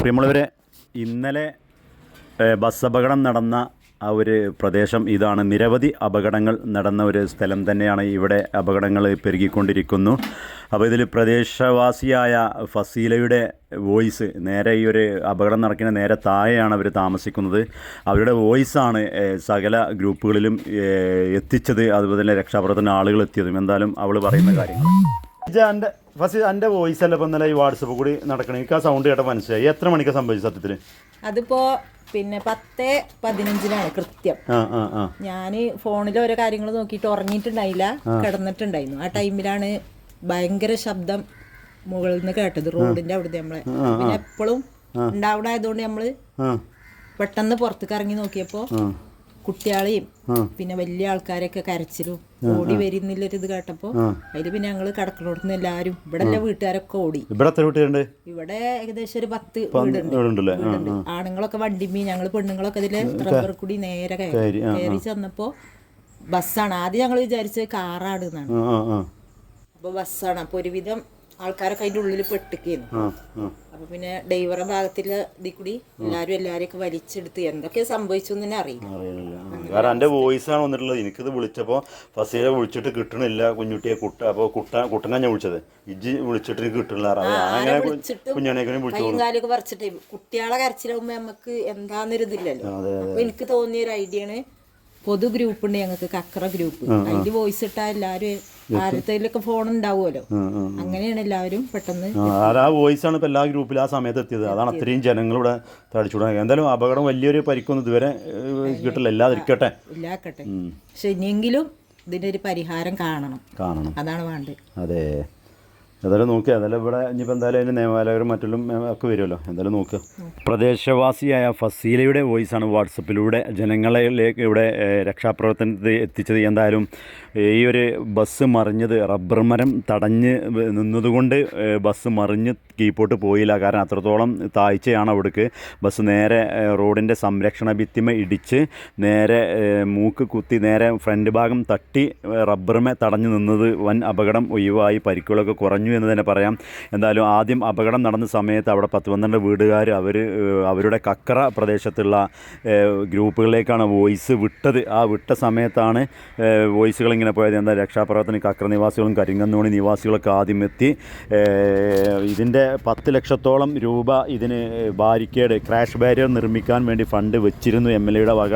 പ്രിയമുള്ളവരെ ഇന്നലെ ബസ് അപകടം നടന്ന ആ ഒരു പ്രദേശം ഇതാണ്. നിരവധി അപകടങ്ങൾ നടന്ന ഒരു സ്ഥലം തന്നെയാണ് ഇവിടെ അപകടങ്ങൾ പെരുകിക്കൊണ്ടിരിക്കുന്നു. അപ്പോൾ ഇതിൽ പ്രദേശവാസിയായ ഫസീലയുടെ വോയിസ് നേരെ ഈ ഒരു അപകടം നടക്കുന്ന നേരെ താഴെയാണ് അവർ താമസിക്കുന്നത്. അവരുടെ വോയിസാണ് സകല ഗ്രൂപ്പുകളിലും എത്തിച്ചത്. അതുപോലെ തന്നെ രക്ഷാപ്രവർത്തന ആളുകൾ എത്തിയതും. എന്തായാലും അവൾ പറയുന്ന കാര്യങ്ങൾ എന്റെ ഫസ്റ്റ് എന്റെ വോയിസ് അല്ല ഇപ്പം ഇന്നലെ ഈ വാട്സപ്പ് കൂടി നടക്കണം? എനിക്ക് ആ സൗണ്ട് കേട്ട മനസ്സിലായി. എത്ര മണിക്കാ സംഭവിച്ചത് സത്യത്തിൽ അതിപ്പോ പിന്നെ പത്ത് പതിനഞ്ചിനാണ് കൃത്യം. ആ ആ ആ. ഞാൻ ഫോണിൽ ഓരോ കാര്യങ്ങൾ നോക്കിയിട്ട് ഉറങ്ങിയിട്ടുണ്ടായില്ല. കിടന്നിട്ടുണ്ടായിരുന്നു. ആ ടൈമിലാണ് ഭയങ്കര ശബ്ദം മുകളിൽ നിന്ന് കേട്ടത് റോഡിന്റെ അവിടുത്തെ നമ്മളെ. പിന്നെ എപ്പോഴും ഉണ്ടാവണായതുകൊണ്ട് നമ്മൾ പെട്ടെന്ന് പുറത്തേക്ക് ഇറങ്ങി നോക്കിയപ്പോ കുട്ടികളെയും പിന്നെ വലിയ ആൾക്കാരൊക്കെ കരച്ചിലും ഓടി വരുന്നില്ലൊരു ഇത് കേട്ടപ്പോ അതിൽ പിന്നെ ഞങ്ങൾ കിടക്കണോടത്തുനിന്ന് എല്ലാരും ഇവിടെ എല്ലാ വീട്ടുകാരൊക്കെ ഓടി. ഇവിടെ എത്ര ഇവിടെ ഏകദേശം ഒരു പത്ത് വീടുണ്ട്. ആണുങ്ങളൊക്കെ വണ്ടിമീ ഞങ്ങൾ പെണ്ണുങ്ങളൊക്കെ ഇതിൽ റബ്ബർ കൂടി നേരെ കയറി. കയറി, ചെന്നപ്പോൾ ചെന്നപ്പോ ബസ്സാണ്. ആദ്യം ഞങ്ങൾ വിചാരിച്ചത് കാറാണ് എന്നാണ്. ആ ആ ആ. അപ്പൊ ബസ്സാണ്. അപ്പൊ ഒരുവിധം ആൾക്കാരൊക്കെ അതിന്റെ ഉള്ളിൽ പെട്ടിക്കുന്നു അപ്പൊ പിന്നെ ഡൈവറ ഭാഗത്തിൽ ഇതിൽ കൂടി എല്ലാരും എല്ലാരെയൊക്കെ വലിച്ചെടുത്ത് എന്തൊക്കെ സംഭവിച്ചു എന്ന് തന്നെ അറിയില്ല. വോയിസ് ആണ് കാരണം എന്റെ വോയിസാണ് വന്നിട്ടുള്ളത്. എനിക്കിത് വിളിച്ചപ്പോൾ ഫസീലെ വിളിച്ചിട്ട് കിട്ടണില്ല കുഞ്ഞുട്ടിയെ കുട്ട അപ്പോൾ കുട്ട കുട്ടനാ ഞാൻ വിളിച്ചത്. ഇജ്ജി വിളിച്ചിട്ട് എനിക്ക് കിട്ടണില്ല അങ്ങനെ വിളിച്ചിട്ടും കുഞ്ഞാണേക്കനെ വിളിച്ചു പറിച്ചിട്ട് കുട്ടികളെ കരച്ചിലാവുമ്പോ നമുക്ക് എന്താന്നൊരു ഇതില്ലല്ലോ. അപ്പൊ എനിക്ക് തോന്നിയ ഒരു ഐഡിയ ആണ് പൊതു ഗ്രൂപ്പ് ഉണ്ട് ഞങ്ങൾക്ക് കക്കറ ഗ്രൂപ്പ്. അതിന്റെ വോയിസ് ഇട്ടാ എല്ലാരും ആരത്തേലൊക്കെ ഫോൺ ഉണ്ടാവുമല്ലോ. അങ്ങനെയാണ് എല്ലാവരും പെട്ടെന്ന് ആ വോയിസ് ആണ് ഇപ്പൊ എല്ലാ ഗ്രൂപ്പിലും ആ സമയത്ത് എത്തിയത്. അതാണ് അത്രയും ജനങ്ങൾ ഇവിടെ തടിച്ചുകൂടാൻ എന്തായാലും അപകടം വലിയൊരു പരിക്കൊന്നും ഇതുവരെ കിട്ടില്ല. ഇല്ലാതിരിക്കട്ടെ ഇല്ലാക്കട്ടെ. പക്ഷെ ഇനിയെങ്കിലും ഇതിന്റെ ഒരു പരിഹാരം കാണണം. കാണണം. അതാണ് വേണ്ടത്. അതെ. ഏതായാലും നോക്കുക എന്തായാലും ഇവിടെ ഇനിയിപ്പോൾ എന്തായാലും അതിന് നിയമപാലകരും മറ്റും ഒക്കെ വരുമല്ലോ. എന്തായാലും നോക്കുക പ്രദേശവാസിയായ ഫസീലയുടെ വോയിസാണ് വാട്സപ്പിലൂടെ ജനങ്ങളിലേക്ക് ഇവിടെ രക്ഷാപ്രവർത്തനത്തിൽ എത്തിച്ചത്. എന്തായാലും ഈ ഒരു ബസ് മറിഞ്ഞത് റബ്ബർ മരം തടഞ്ഞ് നിന്നതുകൊണ്ട് ബസ് മറിഞ്ഞ് കീപ്പോട്ട് പോയില്ല. കാരണം അത്രത്തോളം താഴ്ചയാണ് അവിടേക്ക്. ബസ് നേരെ റോഡിന്റെ സംരക്ഷണ ഭിത്തിമ ഇടിച്ച് നേരെ മൂക്ക് കുത്തി നേരെ ഫ്രണ്ട് ഭാഗം തട്ടി റബ്ബറുമേ തടഞ്ഞു നിന്നത്. വൻ അപകടം ഒഴിവായി. പരിക്കുകളൊക്കെ കുറഞ്ഞു എന്ന് തന്നെ പറയാം. എന്തായാലും ആദ്യം അപകടം നടന്ന സമയത്ത് അവിടെ പത്ത് പന്ത്രണ്ട് വീടുകാർ അവർ അവരുടെ കക്കറ പ്രദേശത്തുള്ള ഗ്രൂപ്പുകളിലേക്കാണ് വോയിസ് വിട്ടത്. ആ വിട്ട സമയത്താണ് വോയിസുകൾ ഇങ്ങനെ പോയത്. എന്താ രക്ഷാപ്രവർത്തന കക്കറ നിവാസികളും കരിങ്കന്നോണി നിവാസികളൊക്കെ ആദ്യം എത്തി. ഇതിന്റെ പത്ത് ലക്ഷത്തോളം രൂപ ഇതിന് ബാരിക്കേഡ് ക്രാഷ് ബാരിയർ നിർമ്മിക്കാൻ വേണ്ടി ഫണ്ട് വെച്ചിരുന്നു എം എൽ എയുടെ വക.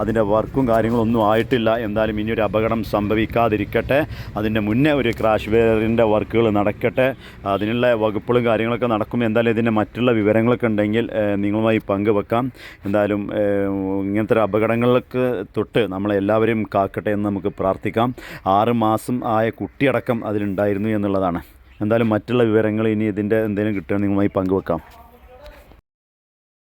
അതിന്റെ വർക്കും കാര്യങ്ങളൊന്നും ആയിട്ടില്ല. എന്തായാലും ഇനിയൊരു അപകടം സംഭവിക്കാതിരിക്കട്ടെ. അതിന്റെ മുന്നേ ഒരു ക്രാഷ് ബാരിയറിന്റെ വർക്കുകൾ നടക്കട്ടെ. അതിനുള്ള വകുപ്പുകളും കാര്യങ്ങളൊക്കെ നടക്കും. എന്തായാലും ഇതിന്റെ മറ്റുള്ള വിവരങ്ങളൊക്കെ ഉണ്ടെങ്കിൽ നിങ്ങളുമായി പങ്കുവെക്കാം. എന്തായാലും ഇങ്ങനത്തെ ഒരു അപകടങ്ങൾക്ക് തൊട്ട് നമ്മളെല്ലാവരും കാക്കട്ടെ എന്ന് നമുക്ക് പ്രാർത്ഥിക്കാം. ആറ് മാസം ആയ കുട്ടിയടക്കം അതിലുണ്ടായിരുന്നു എന്നുള്ളതാണ്. എന്തായാലും മറ്റുള്ള വിവരങ്ങൾ ഇനി ഇതിന്റെ എന്തെങ്കിലും കിട്ടുകയാണെങ്കിൽ നിങ്ങളുമായി പങ്കുവെക്കാം.